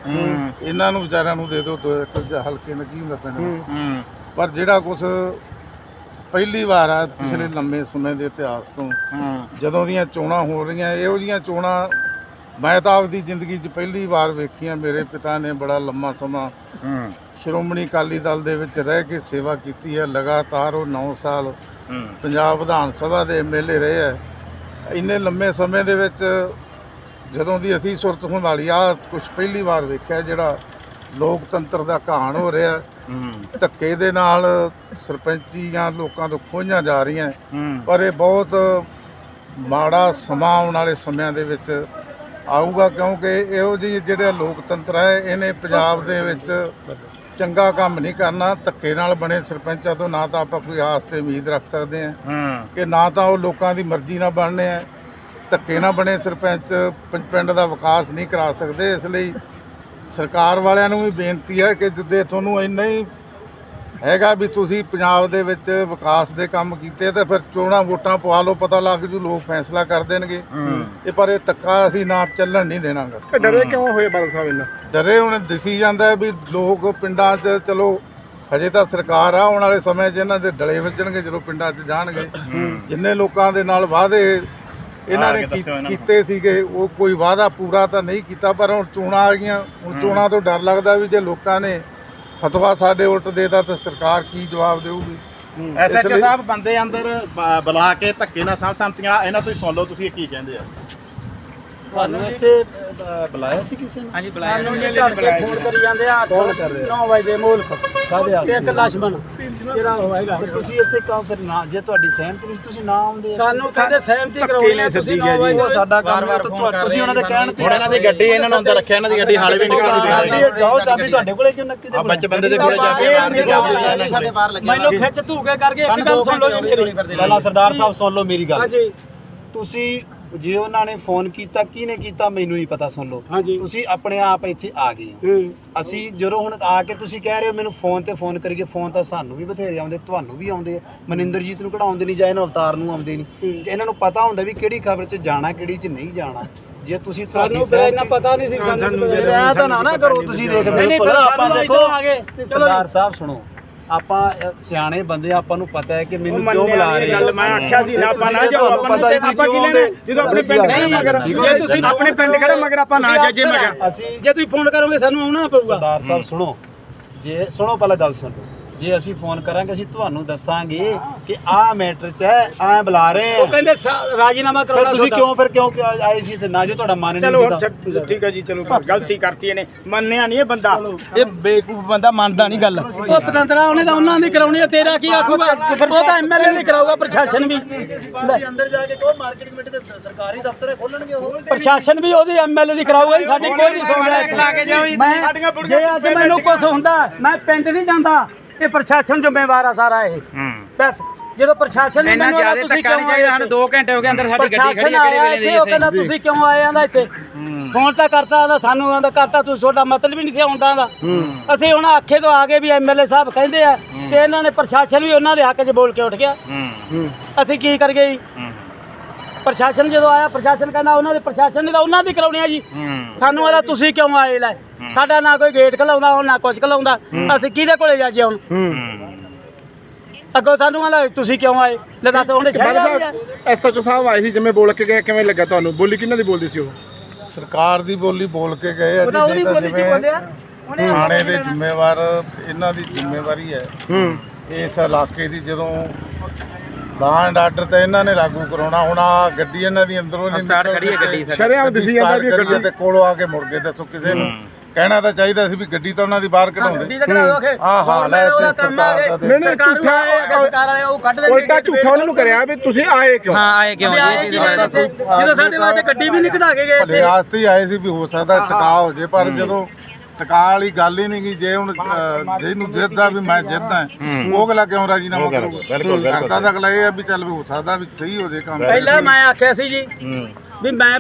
ਇਹਨਾਂ ਨੂੰ ਵਿਚਾਰਿਆਂ ਨੂੰ ਦੇ ਦਿਓ ਦੋ ਹਲਕੇ ਨਾਲ ਕੀ ਹੁੰਦਾ ਪੈਣਾ ਹੂੰ। ਪਰ ਜਿਹੜਾ ਕੁਝ ਪਹਿਲੀ ਵਾਰ ਆ ਪਿਛਲੇ ਲੰਮੇ ਸਮੇਂ ਦੇ ਇਤਿਹਾਸ ਤੋਂ। ਹੂੰ। ਜਦੋਂ ਦੀਆਂ ਚੋਣਾਂ ਹੋ ਰਹੀਆਂ ਇਹੋ ਜੀਆਂ ਚੋਣਾਂ ਮੈਂ ਤਾਂ ਆਪਦੀ ਜ਼ਿੰਦਗੀ 'ਚ ਪਹਿਲੀ ਵਾਰ ਵੇਖੀਆਂ। ਮੇਰੇ ਪਿਤਾ ਨੇ ਬੜਾ ਲੰਮਾ ਸਮਾਂ ਹੂੰ। ਸ਼੍ਰੋਮਣੀ ਅਕਾਲੀ ਦਲ ਦੇ ਵਿੱਚ ਰਹਿ ਕੇ ਸੇਵਾ ਕੀਤੀ ਹੈ। ਲਗਾਤਾਰ ਉਹ 9 ਸਾਲ ਪੰਜਾਬ ਵਿਧਾਨ ਸਭਾ ਦੇ ਐਮਐਲਏ ਰਹੇ ਹੈ। ਇੰਨੇ ਲੰਮੇ ਸਮੇਂ ਦੇ ਵਿੱਚ ਜਦੋਂ ਦੀ ਅਸੀਂ ਸੁਰਤ ਸੰਭਾਲੀ ਆ ਕੁਝ ਪਹਿਲੀ ਵਾਰ ਵੇਖਿਆ ਜਿਹੜਾ ਲੋਕਤੰਤਰ ਦਾ ਕਹਾਣ ਹੋ ਰਿਹਾ। ਧੱਕੇ ਦੇ ਨਾਲ ਸਰਪੰਚੀਆਂ ਲੋਕਾਂ ਤੋਂ ਖੋਹੀਆਂ ਜਾ ਰਹੀਆਂ। ਪਰ ਇਹ ਬਹੁਤ ਮਾੜਾ ਸਮਾਂ ਆਉਣ ਵਾਲੇ ਸਮਿਆਂ ਦੇ ਵਿੱਚ ਆਊਗਾ ਕਿਉਂਕਿ ਇਹੋ ਜਿਹੀ ਜਿਹੜਾ ਲੋਕਤੰਤਰ ਹੈ ਇਹਨੇ ਪੰਜਾਬ ਦੇ ਵਿੱਚ ਚੰਗਾ ਕੰਮ ਨਹੀਂ ਕਰਨਾ। ਧੱਕੇ ਨਾਲ ਬਣੇ ਸਰਪੰਚਾਂ ਤੋਂ ਨਾ ਤਾਂ ਆਪਾਂ ਕੋਈ ਆਸ ਤੇ ਉਮੀਦ ਰੱਖ ਸਕਦੇ ਹਾਂ। ਕਿ ਨਾ ਤਾਂ ਉਹ ਲੋਕਾਂ ਦੀ ਮਰਜ਼ੀ ਨਾਲ ਬਣਨੇ ਆ। ਧੱਕੇ ਨਾਲ ਬਣੇ ਸਰਪੰਚ ਪਿੰਡ ਦਾ ਵਿਕਾਸ ਨਹੀਂ ਕਰਾ ਸਕਦੇ ਇਸ ਲਈ ਸਰਕਾਰ ਵਾਲਿਆਂ ਨੂੰ ਵੀ ਬੇਨਤੀ ਹੈ ਕਿ ਜੇ ਤੁਹਾਨੂੰ ਇੰਨਾ ਹੀ ਹੈਗਾ ਵੀ ਤੁਸੀਂ ਪੰਜਾਬ ਦੇ ਵਿੱਚ ਵਿਕਾਸ ਦੇ ਕੰਮ ਕੀਤੇ ਤੇ ਫਿਰ ਚੋਣਾਂ ਵੋਟਾਂ ਪਵਾ ਲਓ ਪਤਾ ਲੱਗ ਜੂ ਲੋਕ ਫੈਸਲਾ ਕਰ ਦੇਣਗੇ। ਇਹ ਪਰ ਇਹ ਧੱਕਾ ਅਸੀਂ ਨਾ ਚੱਲਣ ਨਹੀਂ ਦੇਣਾਗਾ। ਡਰੇ ਕਿਉਂ ਹੋਏ ਬਾਦਲ ਸਾਹਿਬ ਇਹਨਾਂ ਡਰੇ ਹੁਣ ਦਿਸੀ ਜਾਂਦਾ ਵੀ ਲੋਕ ਪਿੰਡਾਂ 'ਚ ਚਲੋ ਹਜੇ ਤਾਂ ਸਰਕਾਰ ਆ ਆਉਣ ਵਾਲੇ ਸਮੇਂ 'ਚ ਇਹਨਾਂ ਦੇ ਡਲੇ ਵੱਜਣਗੇ ਜਦੋਂ ਪਿੰਡਾਂ 'ਚ ਜਾਣਗੇ। ਜਿੰਨੇ ਲੋਕਾਂ ਦੇ ਨਾਲ ਵਾਅਦੇ ਇਹਨਾਂ ਨੇ ਕੇ। ਕੀਤੇ ਸੀਗੇ ਉਹ ਕੋਈ ਵਾਅਦਾ ਪੂਰਾ ਤਾਂ ਨਹੀਂ ਕੀਤਾ ਪਰ ਹੁਣ ਚੋਣਾਂ ਆ ਗਈਆਂ। ਹੁਣ ਚੋਣਾਂ ਤੋਂ ਡਰ ਲੱਗਦਾ ਵੀ ਜੇ ਲੋਕਾਂ ਨੇ ਫਤਵਾ ਸਾਡੇ ਉਲਟ ਦੇਤਾ ਤਾਂ ਸਰਕਾਰ ਕੀ ਜਵਾਬ ਦੇਊਗੀ? ਐਸਐਚਓ ਲਈ- ਸਾਹਿਬ ਬੰਦੇ ਅੰਦਰ ਬ- ਬੁਲਾ ਕੇ ਧੱਕੇ ਨਾਲ ਸਭ ਸੰਮਤੀਆਂ ਇਹਨਾਂ ਤੋਂ ਹੀ ਸੁਣ ਲਓ ਤੁਸੀਂ ਇਹ ਕੀ ਕਹਿੰਦੇ ਆ। ਤੁਹਾਨੂੰ ਇੱਥੇ ਬੁਲਾਇਆ ਸੀ ਕਿਸੇ ਨੇ? ਹਾਂਜੀ ਬੁਲਾਇਆ ਸਾਨੂੰ ਜੀ ਧੜ ਫੋਨ ਕਰੀ ਜਾਂਦੇ ਆ ਕੌਣ ਕਰ ਰਿਹਾ? 9 ਵਜੇ ਮੂਲਕ। ਕਾਹਦੇ ਤੇ ਇੱਕ ਲਸ਼ਮਣ ਜਿਹੜਾ ਹੋਏਗਾ ਪਰ ਤੁਸੀਂ ਇੱਥੇ ਕੰਮ ਫਿਰ ਨਾ ਜੇ ਤੁਹਾਡੀ ਸਹਿਮਤੀ ਨਹੀਂ ਤੁਸੀਂ ਨਾ ਆਉਂਦੇ ਸਾਨੂੰ ਕਹਿੰਦੇ ਸਹਿਮਤੀ ਕਰਾਉਣੀ ਹੈ ਤੁਸੀਂ 9 ਵਜੇ ਉਹ ਸਾਡਾ ਕੰਮ ਹੈ, ਤੁਸੀਂ ਉਹਨਾਂ ਦੇ ਕਹਿਣ ਤੇ ਹੁਣ ਇਹਨਾਂ ਦੀ ਗੱਡੀ ਇਹਨਾਂ ਨੂੰ ਅੰਦਰ ਰੱਖਿਆ ਇਹਨਾਂ ਦੀ ਗੱਡੀ ਹਾਲੇ ਵੀ ਨਿਕਲਣੀ ਦਿਖਾਈ ਜਾਓ ਚਾਬੀ ਤੁਹਾਡੇ ਕੋਲੇ ਕਿਉਂ ਨੱਕੀ ਦੇ ਬੱਚ ਬੰਦੇ ਦੇ ਕੋਲੇ ਜਾ ਕੇ ਸਾਡੇ ਬਾਹਰ ਲੱਗਿਆ। ਮੈਨੂੰ ਖਿੱਚ ਧੂਕੇ ਕਰਕੇ ਇੱਕ ਗੱਲ ਸੁਣ ਲਓ ਜੀ ਮੇਰੀ। ਪਹਿਲਾਂ ਸਰਦਾਰ ਸਾਹਿਬ ਸੁਣ ਲਓ ਮੇਰੀ ਗੱਲ। ਤੁਸੀਂ ਜੇ ਉਹਨਾਂ ਨੇ ਫੋਨ ਕੀਤਾ ਕਿਹਨੇ ਕੀਤਾ ਮੈਨੂੰ ਨਹੀਂ ਪਤਾ ਸੁਣ ਲਓ। ਹਾਂਜੀ। ਤੁਸੀਂ ਆਪਣੇ ਆਪ ਇੱਥੇ ਆ ਗਏ ਹੋ। ਹੂੰ। ਅਸੀਂ ਜਦੋਂ ਹੁਣ ਆ ਕੇ ਤੁਸੀਂ ਕਹਿ ਰਹੇ ਹੋ ਮੈਨੂੰ ਫੋਨ ਤੇ ਫੋਨ ਕਰੀਏ ਫੋਨ ਤਾਂ ਸਾਨੂੰ ਵੀ ਬਥੇਰੇ ਆਉਂਦੇ ਤੁਹਾਨੂੰ ਵੀ ਆਉਂਦੇ ਆ। ਮਨਿੰਦਰਜੀਤ ਨੂੰ ਕਿਹੜਾ ਆਉਂਦੇ ਨਹੀਂ ਜਾਂ ਇਹਨਾਂ ਅਵਤਾਰ ਨੂੰ ਆਉਂਦੇ ਨਹੀਂ। ਜੇ ਇਹਨਾਂ ਨੂੰ ਪਤਾ ਹੁੰਦਾ ਵੀ ਕਿਹੜੀ ਖਬਰ 'ਚ ਜਾਣਾ ਕਿਹੜੀ 'ਚ ਨਹੀਂ ਜਾਣਾ ਜੇ ਤੁਸੀਂ ਸਾਨੂੰ ਫਿਰ ਇੰਨਾ ਪਤਾ ਨਹੀਂ ਸੀ ਸਾਨੂੰ ਐ ਤਾਂ ਨਾ ਨਾ ਕਰੋ ਤੁਸੀਂ ਦੇਖ ਨਹੀਂ, ਨਹੀਂ, ਆਪਾਂ ਦੇਖੋ ਸਰਦਾਰ ਸਾਹਿਬ ਸੁਣੋ। ਆਪਾਂ ਸਿਆਣੇ ਬੰਦੇ ਆਪਾਂ ਨੂੰ ਪਤਾ ਹੈ ਕਿ ਮੈਨੂੰ ਕਿਉਂ ਬੁਲਾ ਰਹੇ ਗੱਲ ਮੈਂ ਆਖਿਆ ਸੀ ਨਾ ਆਪਾਂ ਨਾ ਜਾਓ ਆਪਾਂ ਪਤਾ ਹੀ ਆਪਾਂ ਕੀ ਲੈਣਾ। ਜਦੋਂ ਆਪਣੇ ਪਿੰਡ ਨਹੀਂ ਮਗਰ। ਜੇ ਤੁਸੀਂ ਆਪਣੇ ਪਿੰਡ ਕਿਹੜਾ ਮਗਰ ਆਪਾਂ ਨਾ ਜਾਈਏ ਮੈਂ ਕਿਹਾ ਅਸੀਂ ਜੇ ਤੁਸੀਂ ਫੋਨ ਕਰੋਗੇ ਸਾਨੂੰ ਆਉਣਾ ਪਊਗਾ। ਸਰਦਾਰ ਸਾਹਿਬ ਸੁਣੋ। ਜੇ ਸੁਣੋ ਪਹਿਲਾਂ ਗੱਲ ਸੁਣੋ। ਜੇ ਅਸੀਂ ਫੋਨ ਕਰਾਂਗੇ ਅਸੀਂ ਤੁਹਾਨੂੰ ਦੱਸਾਂਗੇ ਕਿ ਆਹ ਮੈਟਰ 'ਚ ਹੈ ਆਹ ਬੁਲਾ ਰਹੇ ਉਹ ਆ ਕਹਿੰਦੇ ਸਾ- ਰਾਜੀਨਾਮਾ ਫਿਰ ਕਰਾਉਣਾ ਤੁਸੀਂ ਤੁਹਾਡਾ। ਕਿਉਂ ਫਿਰ ਕਿਉਂ ਕਿਉਂ ਆਏ ਸੀ ਇੱਥੇ? ਨਾ ਜੋ ਤੁਹਾਡਾ ਮਨ ਨਹੀਂ ਚਲੋ ਹੁਣ ਕੀਤਾ ਛੱਡ- ਠੀਕ ਹੈ ਜੀ ਚਲੋ ਗਲਤੀ ਕਰਤੀ ਇਹਨੇ। ਮੰਨਿਆ ਨਹੀਂ ਇਹ ਬੰਦਾ। ਇਹ ਬੇਕੂਫ ਬੰਦਾ ਮੰਨਦਾ ਨਹੀਂ ਗੱਲ। ਉਹ ਪਤੰਦਰਾ ਉਹਨੇ ਤਾਂ ਉਹਨਾਂ ਦੀ ਕਰਾਉਣੀ ਆ ਤੇਰਾ ਕੀ ਆਖੂਗਾ? ਉਹ ਤਾਂ ਐਮਐਲਏ ਦੀ ਕਰਾਊਗਾ ਪ੍ਰਸ਼ਾਸਨ ਵੀ। ਅੰਦਰ ਜਾ ਕੇ ਕਹੋ ਮਾਰਕੀਟ ਕਮੇਟੀ ਦੇ ਸਰਕਾਰੀ ਦਫ਼ਤਰ ਖੋਲਣਗੇ ਉਹ। ਪ੍ਰਸ਼ਾਸਨ ਵੀ ਉਹਦੀ ਐਮਐਲਏ ਦੀ ਕਰਾਊਗਾ ਜੀ ਸਾਡੀ ਕੋਈ ਨਹੀਂ। ਸੁਣਦਾ ਇੱਥੇ। ਮੈਂ ਜੇ ਅੱਜ ਮੈਨੂੰ ਕੁਝ ਹੁੰਦਾ ਮੈਂ ਪਿੰਡ ਨਹੀਂ ਜਾਂਦਾ। ਇਹ ਪ੍ਰਸ਼ਾਸਨ ਜ਼ਿੰਮੇਵਾਰ ਆ ਸਾਰਾ ਇਹ। ਬਸ ਜਦੋਂ ਪ੍ਰਸ਼ਾਸਨ ਨੇ ਮੈਨੂੰ ਆਖਿਆ ਤੁਸੀਂ ਕਿਉਂ ਆਏ ਸਾਨੂੰ 2 ਘੰਟੇ ਹੋ ਗਏ ਅੰਦਰ ਸਾਡੀ ਗੱਡੀ ਖੜੀ ਹੈ ਕਿਹੜੇ ਵੇਲੇ ਦੀ ਇੱਥੇ ਉਹ ਕਹਿੰਦਾ ਤੁਸੀਂ ਕਿਉਂ ਆਏ ਆਂਦਾ ਇੱਥੇ? ਫੋਨ ਤਾਂ ਕਰਤਾ ਆਂਦਾ ਸਾਨੂੰ ਆਂਦਾ ਕਰਤਾ ਤੁਸੀਂ ਤੁਹਾਡਾ ਮਤਲਬ ਹੀ ਨਹੀਂ ਸੀ ਆਉਂਦਾ ਦਾ। ਅਸੀਂ ਹੁਣ ਆਖੇ ਤੋਂ ਆ ਗਏ ਵੀ ਐਮਐਲਏ ਸਾਹਿਬ ਕਹਿੰਦੇ ਆ ਕਿ ਇਹਨਾਂ ਨੇ ਪ੍ਰਸ਼ਾਸਨ ਵੀ ਉਹਨਾਂ ਦੇ ਹੱਕ 'ਚ ਬੋਲ ਕੇ ਉੱਠ ਗਿਆ। ਅਸੀਂ ਕੀ ਕਰੀਏ ਜੀ? ਹੂੰ। ਪ੍ਰਸ਼ਾਸਨ ਜਦੋਂ ਆਇਆ ਪ੍ਰਸ਼ਾਸਨ ਕਹਿੰਦਾ ਉਹਨਾਂ ਦੇ ਪ੍ਰਸ਼ਾਸਨ ਨੇ ਤਾਂ ਉਹਨਾਂ ਦੀ ਕਰਾਉਣੀ ਆ ਜੀ। ਸਾਨੂੰ ਆਦਾ ਤੁਸੀਂ ਕਿਉਂ ਆਏ ਲੈ? ਸਾਡਾ ਨਾ ਕੋਈ ਗੇਟ ਖਲਾਉਂਦਾ ਹੁਣ ਨਾ ਕੁਝ ਖਲਾਉਂਦਾ। ਅਸੀਂ ਕਿਹਦੇ ਕੋਲੇ ਜਾ ਹੁਣ? ਅੱਗੋਂ ਸਾਨੂੰ ਆਂਦਾ ਤੁਸੀਂ ਕਿਉਂ ਆਏ? ਲੈ ਦੱਸ ਉਹਨੇ ਸ਼ਹਿਰ ਸਾਹਿਬ ਐਸਐਚਓ ਸਾਹਿਬ ਆਏ ਸੀ ਜਿਵੇਂ ਬੋਲ ਕੇ ਗਏ ਕਿਵੇਂ ਲੱਗਾ ਤੁਹਾਨੂੰ? ਬੋਲੀ ਕਿਹਨਾਂ ਦੀ ਬੋਲਦੀ ਸੀ ਉਹ? ਸਰਕਾਰ ਦੀ ਬੋਲੀ ਬੋਲ ਕੇ ਗਏ ਆ ਜੀ ਜਿਵੇਂ ਬੋਲਿਆ। ਉਹਨੇ ਥਾਣੇ ਦੇ ਜ਼ਿੰਮੇਵਾਰ ਇਹਨਾਂ ਦੀ ਜ਼ਿੰਮੇਵਾਰੀ ਹੈ। ਹੂੰ। ਇਸ ਇਲਾਕੇ ਦੀ ਜਦੋਂ ਲਾਂਡ ਆਰਡਰ ਤਾਂ ਇਹਨਾਂ ਨੇ ਲਾਗੂ ਕਰਾਉਣਾ। ਹੁਣ ਆ ਗੱਡੀ ਇਹਨਾਂ ਦੀ ਅੰਦਰੋਂ ਨਹੀਂ ਸਟਾਰਟ ਖੜੀ ਹੈ ਗੱਡੀ ਸਾਡੀ। ਸ਼ਰੇਆਮ ਦਿਸੀ ਜਾਂਦਾ ਵੀ ਗੱਡੀ ਗੱਡੀ ਤੇ ਕੋਲੋਂ ਆ ਕੇ ਮੁੜ ਗਏ ਦੱਸੋ ਕਿਸੇ ਨੂੰ। ਕਹਿਣਾ ਤਾਂ ਚਾਹੀਦਾ ਸੀ ਵੀ ਗੱਡੀ ਤਾਂ ਉਹਨਾਂ ਦੀ ਬਾਹਰ ਗੱਡੀ ਕਢਾਉਂਦੇ ਦਾ ਕਢਾ ਦੋਗੇ ਆਹ ਹਾਲ ਹੈ ਆ ਦਾ ਨਹੀਂ, ਨਹੀਂ, ਝੂਠਾ ਆ, ਸਰਕਾਰ ਵਾਲੇ ਉਹ ਕੱਢ ਦੇਣਗੇ ਉਲਟਾ ਝੂਠਾ ਉਹਨਾਂ ਨੂੰ ਕਰਿਆ ਵੀ ਤੁਸੀਂ ਆਏ ਕਿਉਂ? ਹਾਂ ਆਏ ਕਿਉਂ? ਜਦੋਂ ਸਾਡੇ ਵਾਸਤੇ ਗੱਡੀ ਵੀ ਨਹੀਂ ਕਢਾ ਕੇ ਗਏ ਇੱਥੇ। ਰਿਆਸਤ ਹੀ ਆਏ ਸੀ ਵੀ ਹੋ ਸਕਦਾ ਟਿਕਾ ਹੋ। ਜੇ ਪਰ ਜਦੋਂ ਟਿਕਾ ਵਾਲੀ ਗੱਲ ਹੀ ਨਹੀਂ ਗਈ ਜੇ ਹੁਣ ਅਹ, ਜਿਹਨੂੰ ਜਿੱਤਦਾ ਵੀ ਮੈਂ ਜਿੱਤਦਾ ਉਹ ਅਗਲਾ ਕਿਉਂ ਰਾਜੀਨਾਮਾ ਕਰੂਗਾ? ਬਿਲਕੁਲ, ਬਿਲਕੁਲ। ਕਰਦਾ ਤਾਂ ਅਗਲਾ ਇਹ ਆ ਵੀ ਚੱਲ ਵੀ ਹੋ ਸਕਦਾ ਵੀ ਸਹੀ ਹੋ ਜੇ ਕੰਮ। ਪਹਿਲਾਂ ਮੈਂ ਆਖਿਆ ਸੀ ਜੀ ਵੀ ਮੈਂ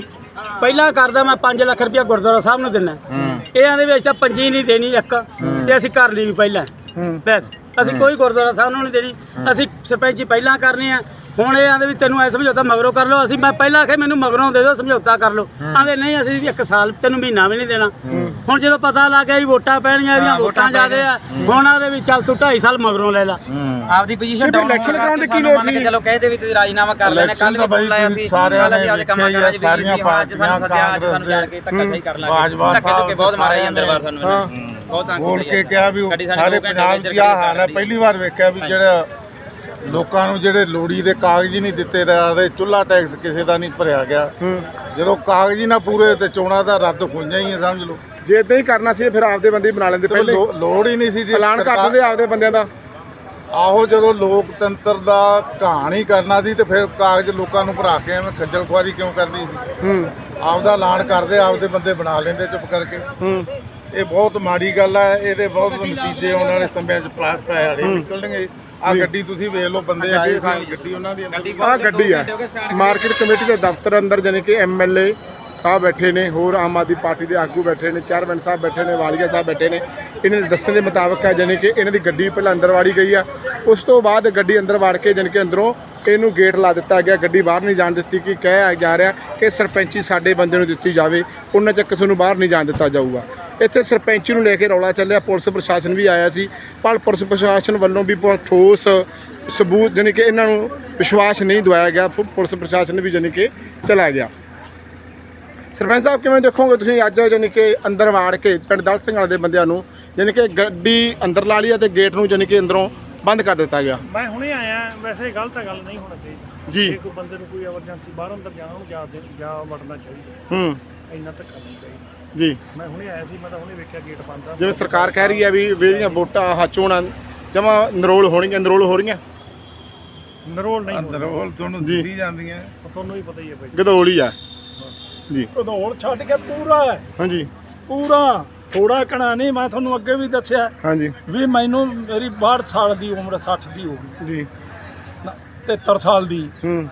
ਪਹਿਲਾਂ ਕਰਦਾ ਮੈਂ 5 ਲੱਖ ਰੁਪਇਆ ਗੁਰਦੁਆਰਾ ਸਾਹਿਬ ਨੂੰ ਦਿੰਦਾ। ਇਹਨਾਂ ਦੇ ਵਿੱਚ ਤਾਂ ਪੰਜੀ ਨਹੀਂ ਦੇਣੀ ਇੱਕ ਤੇ ਅਸੀਂ ਕਰ ਲਈ ਵੀ ਪਹਿਲਾਂ। ਬਸ ਅਸੀਂ ਕੋਈ ਗੁਰਦੁਆਰਾ ਸਾਹਿਬ ਨੂੰ ਨਹੀਂ ਦੇਣੀ। ਅਸੀਂ ਸਰਪੰਚੀ ਪਹਿਲਾਂ ਕਰਨੀ ਆ ਹੁਣ ਇਹ ਆਂਦੇ ਵੀ ਤੈਨੂੰ ਐ ਸਮਝੌਤਾ ਮਗਰੋਂ ਕਰ ਲਓ ਅਸੀਂ ਮੈਂ ਪਹਿਲਾਂ ਆਖਿਆ ਮੈਨੂੰ ਮਗਰੋਂ ਦੇ ਦਿਓ ਸਮਝੌਤਾ ਕਰ ਲਓ। ਆਂਦੇ ਨਹੀਂ ਅਸੀਂ ਇੱਕ ਸਾਲ ਤੈਨੂੰ ਮਹੀਨਾ ਵੀ ਨਹੀਂ ਦੇਣਾ। ਹੁਣ ਜਦੋਂ ਪਤਾ ਲੱਗ ਗਿਆ ਵੀ ਵੋਟਾਂ ਪੈਣੀਆਂ ਇਹਦੀਆਂ ਵੋਟਾਂ ਜ਼ਿਆਦੇ ਆ ਹੁਣ ਆਦੇ ਵੀ ਚੱਲ ਤੂੰ 2.5 ਸਾਲ ਮਗਰੋਂ ਲੈ ਲਾ। ਆਪਦੀ ਪੋਜੀਸ਼ਨ ਕਰਾਉਣ ਦੀ ਕੀ ਲੋੜ ਸੀ? ਚਲੋ ਕਹਦੇ ਵੀ ਤੁਸੀਂ ਰਾਜੀਨਾਮਾ ਕਰ ਲੈਣਾ ਕੱਲ ਵੀ ਬਾਈ ਲਾਇਆ ਸੀ। ਸਾਰਿਆਂ ਨੇ ਅੱਜ ਕੰਮ ਵੇਖਿਆ ਕਰਾਂਗੇ ਸਾਰੀਆਂ ਕੇ ਸਹੀ ਕਰ ਲਾਂਗੇ। ਬਾਜਵਾ ਧੱਕੇ ਧੁੱਕੇ ਸਾਹਿਬ ਬਹੁਤ ਮਾਰੇ ਸਾਰਿਆਂ ਅੰਦਰ ਬਾਹਰ ਸਾਨੂੰ। ਬਹੁਤ ਤੰਗ ਬੋਲ ਕੇ ਜੀ। ਕਿਹਾ ਵੀ ਸਾਰੇ ਦੋ ਪੰਜਾਬ ਆਹ ਹਾਲ ਹੈ ਪਹਿਲੀ ਵਾਰ ਵੇਖਿਆ ਵੀ ਜਿਹੜਾ ਲੋਕਾਂ ਨੂੰ ਜਿਹੜੇ ਲੋੜੀ ਦੇ ਕਾਗਜ਼ ਹੀ ਨਹੀਂ ਦਿੱਤੇ ਜਾਂਦੇ ਚੁੱਲਾ ਟੈਕਸ ਕਿਸੇ ਦਾ ਨਹੀਂ ਭਰਿਆ ਗਿਆ। ਜਦੋਂ ਕਾਗਜ਼ ਹੀ ਨਾ ਪੂਰੇ ਤੇ ਚੋਣਾਂ ਦਾ ਰੱਦ ਹੋਈਆਂ ਹੀ ਆ, ਸਮਝ ਲਓ। ਜੇ ਇਦਾਂ ਹੀ ਕਰਨਾ ਸੀ ਫਿਰ ਆਪਦੇ ਬੰਦੇ ਬਣਾ ਲੈਂਦੇ ਪਹਿਲੇ। ਲੋੜ ਹੀ ਨਹੀਂ ਸੀ ਜੀ ਐਲਾਨ ਕਰ ਦਿੰਦੇ ਆਪਦੇ ਬੰਦਿਆਂ ਦਾ। ਆਹੋ ਜਦੋਂ ਲੋਕਤੰਤਰ ਦਾ ਕਹਾਣੀ ਕਰਨਾ ਸੀ ਤੇ ਫਿਰ ਕਾਗਜ਼ ਲੋਕਾਂ ਨੂੰ ਭਰਾ ਕੇ ਐਵੇਂ ਖੱਜਲ ਖੁਆਰੀ ਕਿਉਂ ਕਰਨੀ ਸੀ? ਹੂੰ। ਆਪਦਾ ਐਲਾਨ ਕਰਦੇ ਆਪਦੇ ਬੰਦੇ ਬਣਾ ਲੈਂਦੇ ਚੁੱਪ ਕਰਕੇ। ਹੂੰ। ਇਹ ਬਹੁਤ ਮਾੜੀ ਗੱਲ ਹੈ ਇਹਦੇ ਬਹੁਤ ਨਤੀਜੇ ਆਉਣ ਵਾਲੇ ਸਮਿਆਂ 'ਚ ਪਲਾਟ ਪੈੜੇ ਨਿਕਲਣਗੇ। ਆ ਗੱਡੀ ਤੁਸੀਂ ਵੇਖ ਲਓ ਬੰਦੇ ਆਏ ਸੀ ਗੱਡੀ ਉਹਨਾਂ ਦੀ ਅੰਦਰ ਆਹ ਗੱਡੀ ਆ ਮਾਰਕੀਟ ਕਮੇਟੀ ਦੇ ਦਫ਼ਤਰ ਅੰਦਰ ਜਾਣੀ ਕਿ ਐਮਐਲਏ ਸਾਹਿਬ ਬੈਠੇ ਨੇ, ਹੋਰ ਆਮ ਆਦਮੀ ਪਾਰਟੀ ਦੇ ਆਗੂ ਬੈਠੇ ਨੇ, ਚੇਅਰਮੈਨ ਸਾਹਿਬ ਬੈਠੇ ਨੇ, ਵਾਲੀਆ ਸਾਹਿਬ ਬੈਠੇ ਨੇ, ਇਹਨਾਂ ਦੇ ਦੱਸਣ ਦੇ ਮੁਤਾਬਕ ਹੈ ਜਾਣੀ ਕਿ ਇਹਨਾਂ ਦੀ ਗੱਡੀ ਪਹਿਲਾਂ ਅੰਦਰ ਵਾੜੀ ਗਈ ਆ। ਉਸ ਤੋਂ ਬਾਅਦ ਗੱਡੀ ਅੰਦਰ ਵਾੜ ਕੇ ਜਾਣੀ ਕਿ ਅੰਦਰੋਂ ਇਹਨੂੰ ਗੇਟ ਲਾ ਦਿੱਤਾ ਗਿਆ, ਗੱਡੀ ਬਾਹਰ ਨਹੀਂ ਜਾਣ ਦਿੱਤੀ ਕਿ ਕਹਿ ਜਾ ਰਿਹਾ ਕਿ ਸਰਪੰਚੀ ਸਾਡੇ ਬੰਦੇ ਨੂੰ ਦਿੱਤੀ ਜਾਵੇ, ਉਹਨਾਂ ਚੱਕ ਕਿਸੇ ਨੂੰ ਬਾਹਰ ਨਹੀਂ ਜਾਣ ਦਿੱਤਾ ਜਾਊਗਾ। ਇੱਥੇ ਸਰਪੰਚੀ ਨੂੰ ਲੈ ਕੇ ਰੌਲਾ ਚੱਲਿਆ, ਪੁਲਿਸ ਪ੍ਰਸ਼ਾਸਨ ਵੀ ਆਇਆ ਸੀ, ਪਰ ਪੁਲਿਸ ਪ੍ਰਸ਼ਾਸਨ ਵੱਲੋਂ ਵੀ ਬਹੁਤ ਠੋਸ ਸਬੂਤ ਜਾਣੀ ਕਿ ਇਹਨਾਂ ਨੂੰ ਵਿਸ਼ਵਾਸ ਨਹੀਂ ਦਵਾਇਆ ਗਿਆ ਪੁ- ਪੁਲਿਸ ਪ੍ਰਸ਼ਾਸਨ ਵੀ ਜਾਣੀ ਕਿ ਚਲਾ ਗਿਆ। ਸਰਪੰਚ ਸਾਹਿਬ ਕਿਵੇਂ ਦੇਖੋਗੇ ਤੁਸੀਂ ਅੱਜ ਜਾਣੀ ਕਿ ਅੰਦਰ ਵਾੜ ਕੇ ਪਿੰਡ ਦਲ ਸਿੰਘ ਵਾਲੇ ਦੇ ਬੰਦਿਆਂ ਨੂੰ ਜਾਣੀ ਕਿ ਗੱਡੀ ਅੰਦਰ ਲਾ ਲਈ ਆ ਤੇ ਗੇਟ ਨੂੰ ਜਾਣੀ ਕਿ ਅੰਦਰੋਂ ਬੰਦ ਕਰ ਦਿੱਤਾ ਗਿਆ? ਮੈਂ ਹੁਣੇ ਆਇਆ ਵੈਸੇ ਗਲਤ ਗੱਲ ਨਹੀਂ ਹੋਣਾ ਚਾਹੀਦਾ। ਜੀ। ਕੋਈ ਬੰਦੇ ਨੂੰ ਕੋਈ ਐਮਰਜੈਂਸੀ ਬਾਹਰ ਅੰਦਰ ਜਾਣਾ ਉਹਨੂੰ ਜਾ ਦੇ ਜਾ ਵੜਨਾ ਚਾਹੀਦਾ। ਹੂੰ। ਇੰਨਾ ਧੱਕਾ ਨਹੀਂ ਚਾਹੀਦਾ। ਜੀ। ਮੈਂ ਹੁਣੇ ਆਇਆ ਸੀ ਮੈਂ ਤਾਂ ਹੁਣੇ ਵੇਖਿਆ ਗੇਟ ਬੰਦ ਆ। ਜਿਵੇਂ ਸਰਕਾਰ ਕਹਿ ਰਹੀ ਹੈ ਵੀ ਜਿਹੜੀਆਂ ਵੋਟਾਂ ਹੱਚੋਣਾ ਜਮਾ ਨਰੋਲ ਹੋਣਗੀਆਂ ਨਰੋਲ ਹੋ ਰਹੀਆਂ? ਨਰੋਲ ਨਹੀਂ ਉਹ ਤੁਹਾਨੂੰ। ਦਿੱਤੀ ਜਾਂਦੀਆਂ। ਤੁਹਾਨੂੰ ਵੀ ਪਤਾ ਹੀ ਹੈ ਭਾਈ। ਗਦੌਲ ਹੀ ਆ। ਜੀ। ਉਦੋਂ ਛੱਡ ਕੇ ਪੂਰਾ ਹੈ। ਹਾਂਜੀ। ਪੂਰਾ। ਥੋੜਾ ਕਣਾ ਨਹੀਂ ਮੈਂ ਤੁਹਾਨੂੰ ਅੱਗੇ ਵੀ ਦੱਸਿਆ। ਹਾਂਜੀ। ਵੀ ਮੈਨੂੰ ਮੇਰੀ 62 ਸਾਲ ਦੀ ਉਮਰ 60 ਦੀ ਹੋ ਗਈ। ਜੀ। ਨਾ, 73 ਸਾਲ ਦੀ। ਹੂੰ।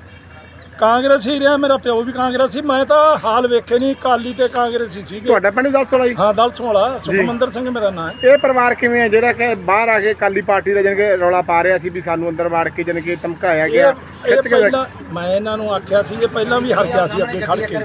ਕਾਂਗਰਸੀ ਰਿਹਾ ਮੇਰਾ ਪਿਓ ਵੀ ਕਾਂਗਰਸੀ ਮੈਂ ਤਾਂ ਹਾਲ ਵੇਖੇ ਨਹੀਂ ਕਾਲੀ ਤੇ ਕਾਂਗਰਸੀ ਸੀਗੇ। ਤੁਹਾਡਾ ਪਿੰਡ ਦਲਸੋਲਾ ਜੀ? ਹਾਂ ਦਲ ਵਾਲਾ ਸੁਖਮੰਦਰ ਸਿੰਘ ਮੇਰਾ ਨਾਂ ਹੈ। ਇਹ ਪਰਿਵਾਰ ਕਿਵੇਂ ਹੈ? ਜਿਹੜਾ ਕਿ ਬਾਹਰ ਆ ਕੇ ਕਾਲੀ ਪਾਰਟੀ ਦਾ ਜਾਣੀ ਕਿ ਰੌਲਾ ਪਾ ਰਿਹਾ ਸੀ ਵੀ ਸਾਨੂੰ ਅੰਦਰ ਵਾੜ ਕੇ ਜਾਣੀ ਕਿ ਧਮਕਾਇਆ ਗਿਆ। ਇਹ ਇਹ ਖਿੱਚ ਕੇ ਪਹਿਲਾਂ ਮੈਂ ਇਹਨਾਂ ਨੂੰ ਆਖਿਆ ਸੀ ਇਹ ਪਹਿਲਾਂ ਵੀ ਹਰ ਗਿਆ ਸੀ ਅੱਗੇ ਖੜ ਕੇ।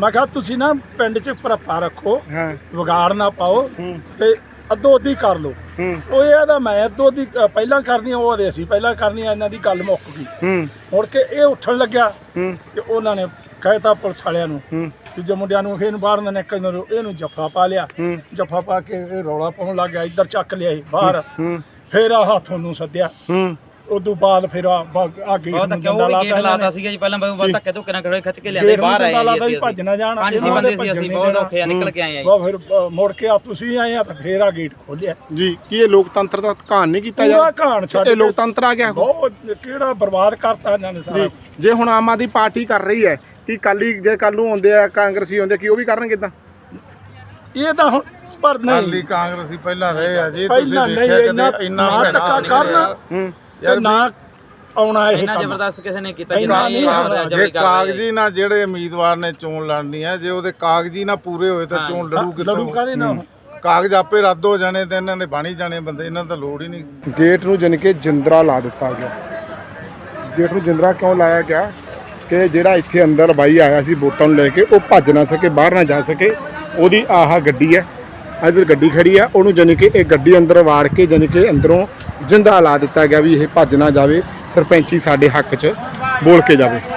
ਮੈਂ ਕਿਹਾ ਤੁਸੀਂ ਨਾ ਪਿੰਡ 'ਚ ਭਰਪਾ ਰੱਖੋ ਹਾਂ। ਵਿਗਾੜ ਨਾ ਪਾਓ ਹੂੰ। ਤੇ ਅੱਧੋ ਅੱਧੀ ਕਰ ਲਓ। ਹੂੰ। ਉਹ ਇਹ ਮੈਂ ਅੱਧੋ ਅੱਧੀ ਅ, ਪਹਿਲਾਂ ਕਰਨੀ ਉਹ ਆਦੇ ਸੀ ਪਹਿਲਾਂ ਕਰਨੀ ਇਹਨਾਂ ਦੀ ਗੱਲ ਮੁੱਕ ਗਈ। ਹੂੰ। ਮੁੜ ਕੇ ਇਹ ਉੱਠਣ ਲੱਗਿਆ ਹੂੰ। ਤੇ ਉਹਨਾਂ ਨੇ ਕਹਿਤਾ ਪੁਲਿਸ ਵਾਲਿਆਂ ਨੂੰ ਹੂੰ। ਕਿ ਜੇ ਮੁੰਡਿਆਂ ਨੂੰ ਇਹਨੂੰ ਬਾਹਰ ਨਾ ਨਿਕਲਣ ਦਿਓ ਇਹਨੂੰ ਜੱਫਾ ਪਾ ਲਿਆ। ਹੂੰ। ਜੱਫਾ ਪਾ ਕੇ ਇਹ ਰੌਲਾ ਪਾਉਣ ਲੱਗ ਗਿਆ ਇੱਧਰ ਚੱਕ ਲਿਆ ਇਹ ਬਾਹਰ। ਹੂੰ। ਫੇਰ ਆ ਹੱਥ ਨੂੰ ਸੱਦਿਆ। ਹੂੰ। ਉਦੋਂ ਬਾਅਦ ਫਿਰ ਆ ਆ ਗੇਟ ਨੂੰ ਜੰਦਾ ਵੀ ਲਾਤਾ ਗੇਟ ਇਹਨਾਂ ਲਾਤਾ ਨੇ। ਸੀਗਾ ਜੀ ਪਹਿਲਾਂ ਬਹੁਤ ਧੱਕੇ ਧੁੱਕੇ ਨਾਲ ਖੜੇ ਖਿੱਚ ਕੇ ਲਿਆਂਦੇ ਗੇਟ ਨੂੰ ਬਾਹਰ ਆਏ ਜੰਦਾ ਲਾਤਾ ਜੀ ਵੀ ਅਸੀਂ। ਭੱਜ ਨਾ ਜਾਣ ਪੰਜ ਇਹਨਾਂ ਬੰਦੇ ਦੇ ਸੀ ਅਸੀਂ ਬਹੁਤ ਔਖੇ ਆ ਨਿਕਲ ਕੇ ਆਏ ਆ ਜੀ। ਵਾ ਫਿਰ ਅ, ਮੁੜ ਕੇ ਆ ਤੁਸੀਂ ਆਏ ਆ ਤਾਂ ਫੇਰ ਆ ਗੇਟ ਖੋਲਿਆ ਜੀ ਕੀ ਇਹ ਲੋਕਤੰਤਰ ਦਾ ਘਾਣ ਨਹੀਂ ਕੀਤਾ ਪੂਰਾ ਜਾ ਘਾਣ ਛੱਡ ਇਹ ਲੋਕਤੰਤਰ ਆ ਗਿਆ। ਬਹੁਤ ਕਿਹੜਾ ਬਰਬਾਦ ਕਰਤਾ ਇਹਨਾਂ ਨੇ ਸਾਰਾ। ਜੀ ਜੇ ਹੁਣ ਆਮ ਆਦਮੀ ਪਾਰਟੀ ਕਰ ਰਹੀ ਹੈ ਕਿ ਕਾਲੀ ਜੇ ਕੱਲ ਨੂੰ ਆਉਂਦੇ ਆ ਕਾਂਗਰਸੀ ਆਉਂਦੇ ਕੀ ਉਹ ਵੀ ਕਰਨਗੇ ਇਦਾਂ ਇਹ ਤਾਂ ਹੁਣ ਪਰ ਕਾਲੀ ਨਹੀਂ ਕਾਂਗਰਸੀ ਪਹਿਲਾਂ ਰਹੇ ਆ ਜੀ ਤੁਸੀਂ ਪਹਿਲਾਂ ਨਹੀਂ ਦੇਖਿਆ ਇੰਨਾ ਕਦੇ ਇੰਨਾ ਨਾ ਭੈੜਾ ਧੱਕਾ ਨਹੀਂ ਕਰਨਾ। ਹੂੰ। ਤੇ ਨਾ ਆਉਣਾ ਇਹ ਇੰਨਾ ਕੰਮ। ਜ਼ਬਰਦਸਤ ਕਿਸੇ ਨੇ ਕੀਤਾ ਇੰਨਾ ਜਿੰਨਾ ਨਹੀਂ ਇਹ ਹੋਣਾ। ਜਬਰੀ ਜੇ ਕਰ ਕਾਗਜ਼ੀ ਨਾ ਜਿਹੜੇ ਉਮੀਦਵਾਰ ਨੇ ਚੋਣ ਲੜਨੀ ਹੈ ਜੇ ਉਹਦੇ ਕਾਗਜ਼ੀ ਨਾ ਪੂਰੇ ਹੋਏ ਤਾਂ ਹਾਂ। ਚੋਣ ਲੜੂ ਲੜੂ ਕਿੱਥੋਂ ਕਾਹਦੇ ਨਾਲ ਕਾਗਜ਼ ਆਪੇ ਰੱਦ ਹੋ ਜਾਣੇ ਤੇ ਇਹਨਾਂ ਦੇ ਬਣ ਹੀ ਜਾਣੇ ਬੰਦੇ ਇਹਨਾਂ ਦਾ ਲੋੜ ਹੀ ਨਹੀਂ। ਗੇਟ ਨੂੰ ਜਾਣੀ ਕਿ ਜਿੰਦਰਾ ਲਾ ਦਿੱਤਾ ਗਿਆ। ਗੇਟ ਨੂੰ ਜਿੰਦਰਾ ਕਿਉਂ ਲਾਇਆ ਗਿਆ? ਕਿ ਜਿਹੜਾ ਇੱਥੇ ਅੰਦਰ ਬਾਈ ਆਇਆ ਸੀ ਵੋਟਾਂ ਨੂੰ ਲੈ ਕੇ ਉਹ ਭੱਜ ਨਾ ਸਕੇ ਬਾਹਰ ਨਾ ਜਾ ਸਕੇ ਉਹਦੀ ਆਹ ਗੱਡੀ ਹੈ। ਇੱਧਰ ਗੱਡੀ ਖੜੀ ਆ, ਉਹਨੂੰ ਜਾਣੀ ਕਿ ਇਹ ਗੱਡੀ ਅੰਦਰ ਵਾੜ ਕੇ ਜਾਣੀ ਕਿ ਅੰਦਰੋਂ ਜਿੰਦਾ ਲਾ ਦਿੱਤਾ ਗਿਆ ਵੀ ਇਹ ਭੱਜ ਨਾ ਜਾਵੇ, ਸਰਪੰਚੀ ਸਾਡੇ ਹੱਕ 'ਚ ਬੋਲ ਕੇ ਜਾਵੇ।